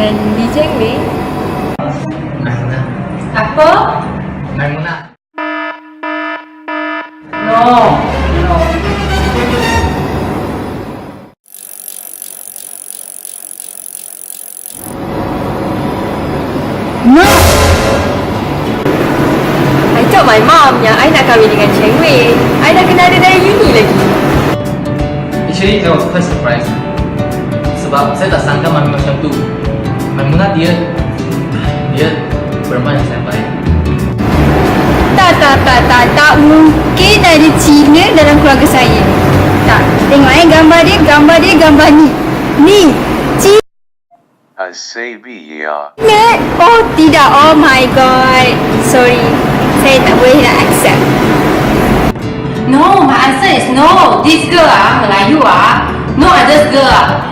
Lee Cheng Wei. Maimunah. Apa? Maimunah. No. No. No! I told my mom yang I nak kahwin dengan Cheng Wei. I dah kenal dia dari uni lagi. Actually, I was quite surprised. Sebab saya tak sangka Mami macam tu. Maimunah dia, dia perempuan yang saya baik. Tak, tak, tak, tak, tak mungkin ada Cina dalam keluarga saya. Tak, tengok eh gambar dia, gambar dia, gambar ni. Ni, Cina. Asabia. Oh, tidak. Oh my god. Sorry. Saya tak boleh nak accept. No, my answer is no. This girl ah, Melayu ah, no others girl ah.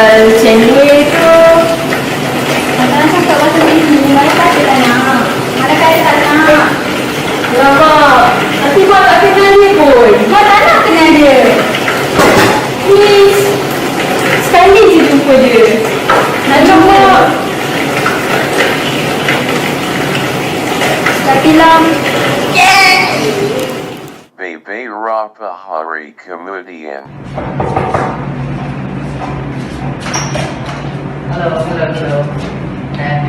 Asal Cheng Wei tu. Jangan cakap pasal ini. Mana kata tak nak? Mana kata tak nak? Mak. Nanti Mak tak kenal dia pun. Kau tak nak kenal dia. Please. Sekali je jumpa dia. Nak jumpa. Tapi lam. Bebe Rapa Hari Comedian. Hello, hello, hello. And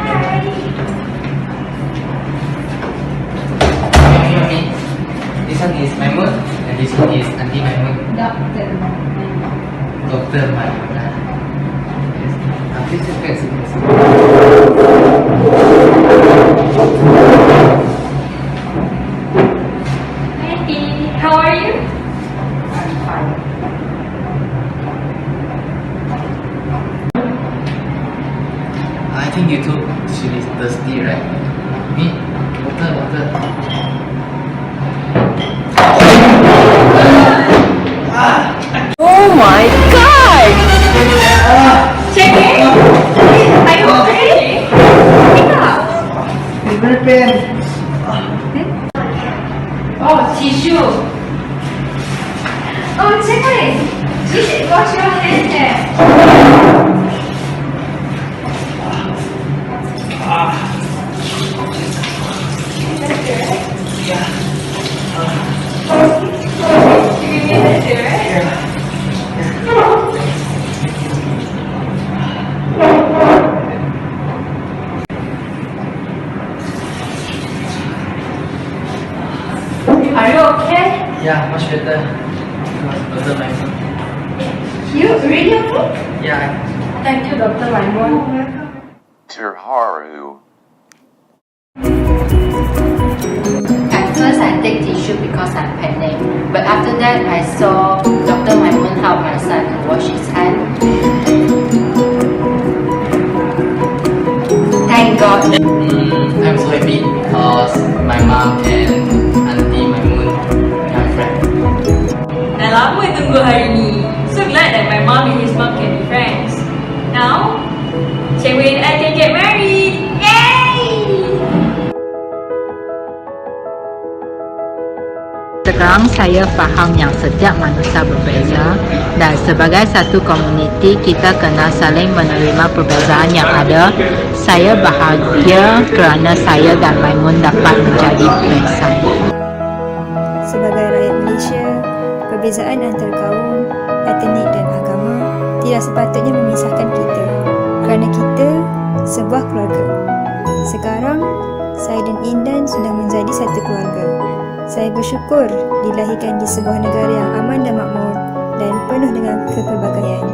Mami, Mami. This one is Maimun and this one is Auntie Maimun. Doktor. Doktor Maimunah. Yes. Think you told she is thirsty, right? Me? Water, water. Oh my god! Check it. Are you okay? Hmm? Oh, tissue. Oh, check it. You should wash your hands there. Yeah, much better. Doktor Maimun. You really okay? Yeah, Thank you, Dr. Maimun. Terharu. At first, I take tissue because I'm panic. But after that, I saw Dr. Maimun help my son to wash his hand. Thank God. mm, I'm so happy because my mom and tunggu hari ni. So glad that my mom and his mom can be friends. Now, Cheng Wei and I can get married. Yay! Sekarang saya faham yang setiap manusia berbeza dan sebagai satu komuniti kita kena saling menerima perbezaan yang ada. Saya bahagia kerana saya dan Maimun dapat menjadi besan. Sebagai rakyat Malaysia, perbezaan antara kaum, etnik dan agama tidak sepatutnya memisahkan kita kerana kita sebuah keluarga. Sekarang, saya dan Indan sudah menjadi satu keluarga. Saya bersyukur dilahirkan di sebuah negara yang aman dan makmur dan penuh dengan kepelbagaian.